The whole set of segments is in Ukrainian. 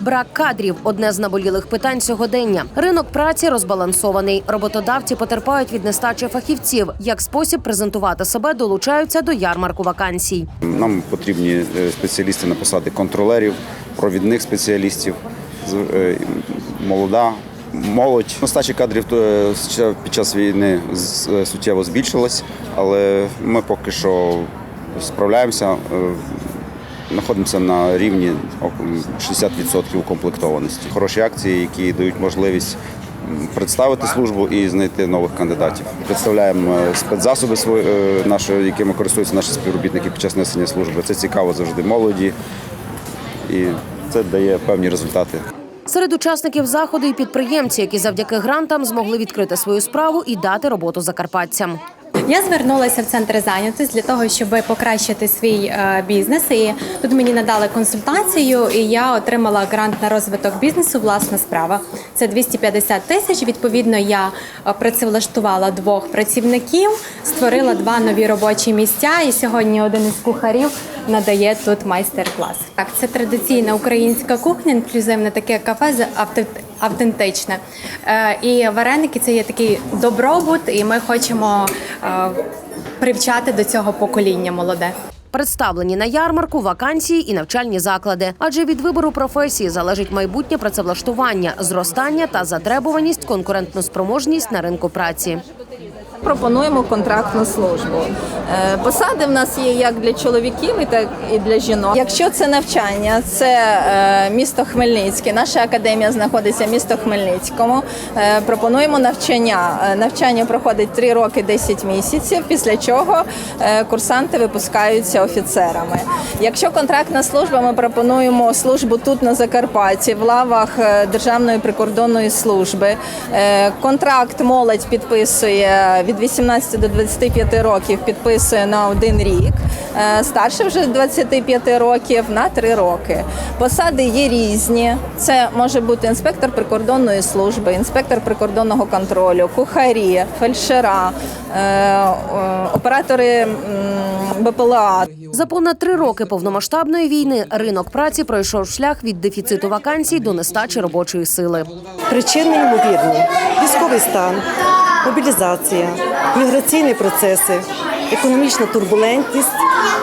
Брак кадрів одне з наболілих питань сьогодення. Ринок праці розбалансований. Роботодавці потерпають від нестачі фахівців. Як спосіб презентувати себе долучаються до ярмарку вакансій. Нам потрібні е, спеціалісти на посади контролерів, провідних спеціалістів, е, молода. Молодь нестача кадрів е, під час війни суттєво збільшилась, але ми поки що справляємося, знаходимося на рівні около 60% укомплектованості. Хороші акції, які дають можливість представити службу і знайти нових кандидатів. Представляємо е, спецзасоби свої, е, наші, якими користуються наші співробітники під час несення служби. Це цікаво завжди молоді, і це дає певні результати. Серед учасників заходу і підприємці, які завдяки грантам змогли відкрити свою справу і дати роботу закарпатцям. Я звернулася в центр зайнятості для того, щоб покращити свій е, бізнес. І тут мені надали консультацію, і я отримала грант на розвиток бізнесу. Власна справа. Це 250 тисяч. Відповідно, я е, працевлаштувала двох працівників, створила два нові робочі місця. І сьогодні один із кухарів надає тут майстер-клас. Так, це традиційна українська кухня, інклюзивне таке кафе з автентичне. Е, І вареники це є такий добробут, і ми хочемо е, привчати до цього покоління молоде. Представлені на ярмарку вакансії і навчальні заклади, адже від вибору професії залежить майбутнє працевлаштування, зростання та затребуваність, конкурентну спроможність на ринку праці. Пропонуємо контрактну службу. Е, Посади в нас є як для чоловіків, так і для жінок. Якщо це навчання, це е, місто Хмельницьке. Наша академія знаходиться в місто Хмельницькому. Е, Пропонуємо навчання. Навчання проходить 3 роки 10 місяців, після чого курсанти випускаються офіцерами. Якщо контрактна служба, ми пропонуємо службу тут на Закарпатті, в лавах Державної прикордонної служби. Контракт молодь підписує від 18 до 25 років, підписує на один рік. Е, Старше вже 25 років на 3 роки. Посади є різні. Це може бути інспектор прикордонної служби, інспектор прикордонного контролю, кухарі, фельдшера, е, оператори БПЛА. За понад три роки повномасштабної війни ринок праці пройшов шлях від дефіциту вакансій до нестачі робочої сили. Причини ймовірні: військовий стан, мобілізація, міграційні процеси, економічна турбулентність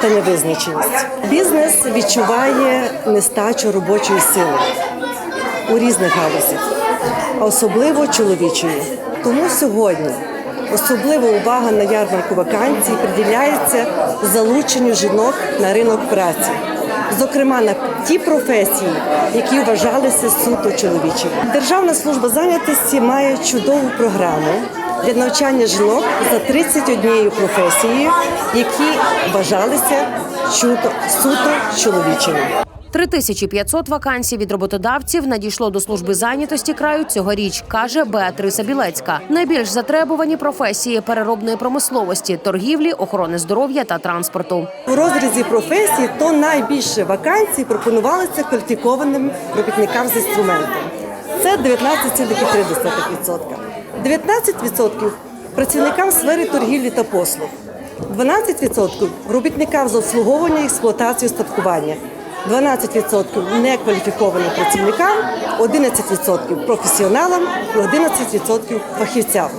та невизначеність. Бізнес відчуває нестачу робочої сили у різних галузях, а особливо чоловічої. Тому сьогодні особлива увага на ярмарку вакансій приділяється залученню жінок на ринок праці зокрема на ті професії, які вважалися суто чоловічими. Державна служба зайнятості має чудову програму для навчання жінок за 31 професією, які вважалися чуто суто чоловічими. 3500 вакансій від роботодавців надійшло до служби зайнятості краю цьогоріч, каже Беатриса Білецька. Найбільш затребувані професії переробної промисловості, торгівлі, охорони здоров'я та транспорту. У розрізі професій то найбільше вакансій пропонувалися кваліфікованим робітникам з інструментом. Це 19,3%. 19% працівникам в сфері торгівлі та послуг, 12% робітникам з обслуговування і експлуатації устаткування, 12% некваліфікованим працівникам, 11% професіоналам і 11% фахівцям.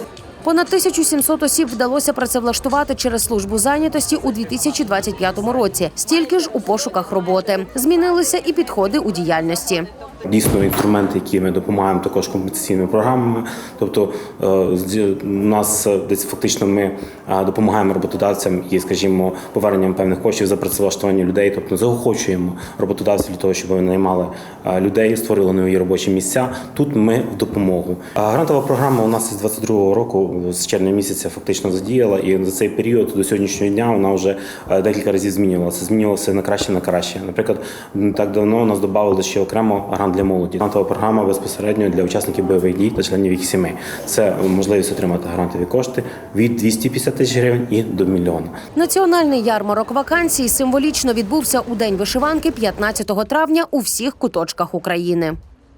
Понад 1700 осіб вдалося працевлаштувати через службу зайнятості у 2025 році. Стільки ж у пошуках роботи. Змінилися і підходи у діяльності. Дійсно, інструменти, які ми допомагаємо також компенсаційними програмами. Тобто е, у нас десь фактично ми е, допомагаємо роботодавцям і, скажімо, поверненням певних коштів за працевлаштування людей. Тобто заохочуємо роботодавців для того, щоб вони наймали е, людей, створили нові робочі місця. Тут ми в допомогу. Грантова програма у нас із 22-го року з червня місяця фактично задіяла, і за цей період до сьогоднішнього дня вона вже декілька разів змінювалася. Змінювалася на краще на краще. Наприклад, не так давно у нас додали ще окремо грант для молоді. Грантова програма безпосередньо для учасників бойових дій та членів їх сімей. Це можливість отримати грантові кошти від 250 тисяч гривень і до мільйона. Національний ярмарок вакансій символічно відбувся у день вишиванки 15 травня у всіх куточках України.